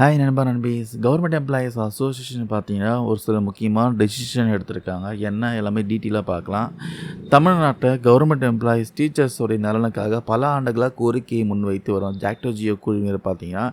Hi நண்பா நண்பீஸ். Government employees association பார்த்தீங்கன்னா ஒரு சில முக்கியமான டெசிஷன் எடுத்திருக்காங்க. என்ன எல்லாமே டீட்டெயிலாக பார்க்கலாம். தமிழ்நாட்டை கவர்மெண்ட் எம்ப்ளாயீஸ் டீச்சர்ஸோடைய நலனுக்காக பல ஆண்டுகளாக கோரிக்கையை முன்வைத்து வரும் ஜாக்டோஜியோ குழுவினர் பார்த்தீங்கன்னா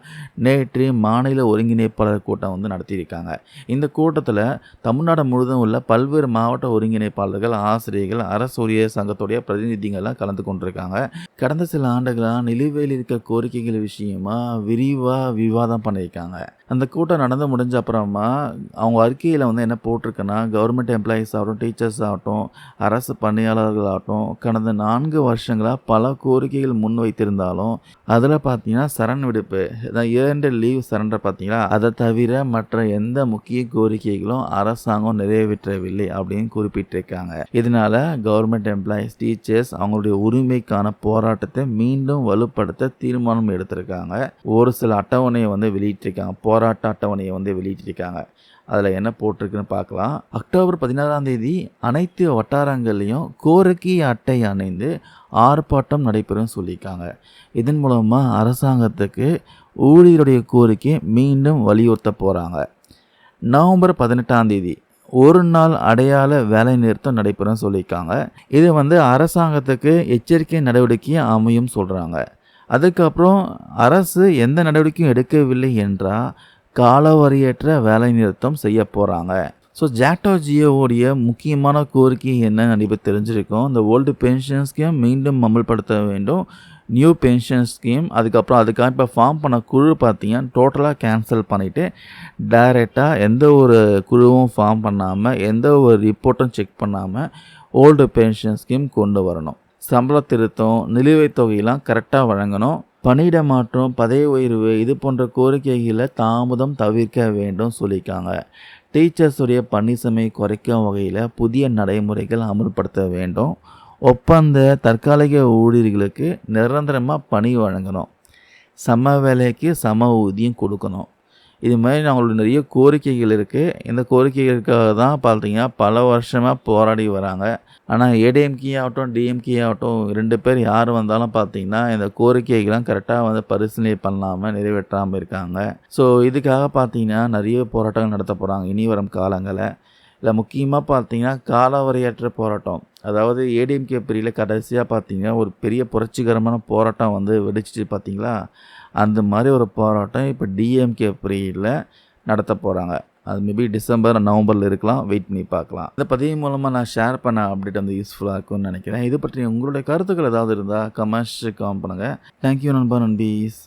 நேற்று மாநில ஒருங்கிணைப்பாளர் கூட்டம் வந்து நடத்தியிருக்காங்க. இந்த கூட்டத்தில் தமிழ்நாடு முழுவதும் உள்ள பல்வேறு மாவட்ட ஒருங்கிணைப்பாளர்கள் ஆசிரியர்கள் அரசு ஊழியர் சங்கத்துடைய பிரதிநிதிகள்லாம் கலந்து கொண்டிருக்காங்க. கடந்த சில ஆண்டுகளாக நிலுவையில் இருக்க கோரிக்கைகள் விஷயமா விரிவாக விவாதம் பண்ணியிருக்காங்க. 肝癌 அந்த கூட்டம் நடந்து முடிஞ்ச அப்புறமா அவங்க அறிக்கையில் வந்து என்ன போட்டிருக்குன்னா கவர்மெண்ட் எம்ப்ளாயீஸ் ஆகட்டும் டீச்சர்ஸ் ஆகட்டும் அரசு பணியாளர்கள் ஆகட்டும் கடந்த நான்கு வருஷங்களாக பல கோரிக்கைகள் முன் வைத்திருந்தாலும் அதில் பார்த்தீங்கன்னா சரண் விடுப்பு அதான் இரண்டு லீவ் சரண்டர் பார்த்தீங்களா அதை தவிர மற்ற எந்த முக்கிய கோரிக்கைகளும் அரசாங்கம் நிறைவேற்றவில்லை அப்படின்னு குறிப்பிட்டிருக்காங்க. இதனால கவர்மெண்ட் எம்ப்ளாயீஸ் டீச்சர்ஸ் அவங்களுடைய உரிமைக்கான போராட்டத்தை மீண்டும் வலுப்படுத்த தீர்மானம் எடுத்திருக்காங்க. ஒரு சில அட்டவணையை வந்து வெளியிட்டிருக்காங்க. போராட்ட அட்டவணையை வந்து வெளியிட்டிருக்காங்க. அதில் என்ன போட்டிருக்குன்னு பார்க்கலாம். அக்டோபர் பதினாறாம் தேதி அனைத்து வட்டாரங்கள்லேயும் கோரிக்கை அட்டை அணைந்து ஆர்ப்பாட்டம் நடைபெறும் சொல்லியிருக்காங்க. இதன் மூலமாக அரசாங்கத்துக்கு ஊழியருடைய கோரிக்கை மீண்டும் வலியுறுத்த போகிறாங்க நவம்பர் பதினெட்டாம் தேதி ஒரு நாள் அடையாள வேலை நிறுத்தம் நடைபெறும் சொல்லியிருக்காங்க. இது வந்து அரசாங்கத்துக்கு எச்சரிக்கை நடவடிக்கையை அமையும் சொல்கிறாங்க அதுக்கப்புறம் அரசு எந்த நடவடிக்கையும் எடுக்கவில்லை என்றால் காலவரையற்ற வேலை நிறுத்தம் செய்ய போகிறாங்க ஸோ ஜாக்டோ ஜியோவுடைய முக்கியமான கோரிக்கை என்ன இப்போ தெரிஞ்சிருக்கும். இந்த ஓல்டு பென்ஷன் ஸ்கீம் மீண்டும் அமல்படுத்த வேண்டும். நியூ பென்ஷன் ஸ்கீம் அதுக்கப்புறம் அதுக்காக இப்போ ஃபார்ம் பண்ண குழு பார்த்தீங்கன்னா டோட்டலாக கேன்சல் பண்ணிவிட்டு டைரெக்டாக எந்த ஒரு குழுவும் ஃபார்ம் பண்ணாமல் எந்த ஒரு ரிப்போர்ட்டும் செக் பண்ணாமல் ஓல்டு பென்ஷன் ஸ்கீம் கொண்டு வரணும். சம்பள திருத்தம் நிலுவைத் தொகையெல்லாம் கரெக்டாக வழங்கணும். பணியிட மாற்றம் பதவி உயர்வு இது போன்ற கோரிக்கைகளை தாமதம் தவிர்க்க வேண்டும் சொல்லியிருக்காங்க. டீச்சர்ஸுடைய பணி சுமை குறைக்கும் வகையில் புதிய நடைமுறைகள் அமல்படுத்த வேண்டும். ஒப்பந்த தற்காலிக ஊழியர்களுக்கு நிரந்தரமாக பணி வழங்கணும். சம வேலைக்கு சம ஊதியம் கொடுக்கணும். இது மாதிரி அவங்களோட நிறைய கோரிக்கைகள் இருக்குது இந்த கோரிக்கைகளுக்காக தான் பார்த்தீங்கன்னா பல வருஷமாக போராடி வராங்க. ஆனால் ஏடிஎம்கே ஆகட்டும் டிஎம்கே ஆகட்டும் ரெண்டு பேர் யார் வந்தாலும் பார்த்தீங்கன்னா இந்த கோரிக்கைகள்லாம் கரெக்டாக வந்து பரிசீலனை பண்ணாமல் நிறைவேற்றாமல் இருக்காங்க. ஸோ இதுக்காக பார்த்தீங்கன்னா நிறைய போராட்டங்கள் நடத்த போகிறாங்க இனி வரும் காலங்களில். இல்லை முக்கியமாக பார்த்தீங்கன்னா காலவரையற்ற போராட்டம். அதாவது ஏடிஎம்கே பிரியில் கடைசியாக பார்த்தீங்கன்னா ஒரு பெரிய புரட்சிகரமான போராட்டம் வந்து வெடிச்சிட்டு பார்த்தீங்களா? அந்த மாதிரி ஒரு போராட்டம் இப்போ டிஎம்கே பிரியில் நடத்த போகிறாங்க அது மேபி டிசம்பர் நவம்பரில் இருக்கலாம் வெயிட் பண்ணி பார்க்கலாம். இந்த பதிவு மூலமாக நான் ஷேர் பண்ண அப்டேட் வந்து யூஸ்ஃபுல்லாக இருக்கும்னு நினைக்கிறேன். இது பற்றி உங்களுடைய கருத்துக்கள் ஏதாவது இருந்தால் கமெண்ட்ஸ் காம் பண்ணுங்கள் தேங்க்யூ நண்பா நண்பீஸ்.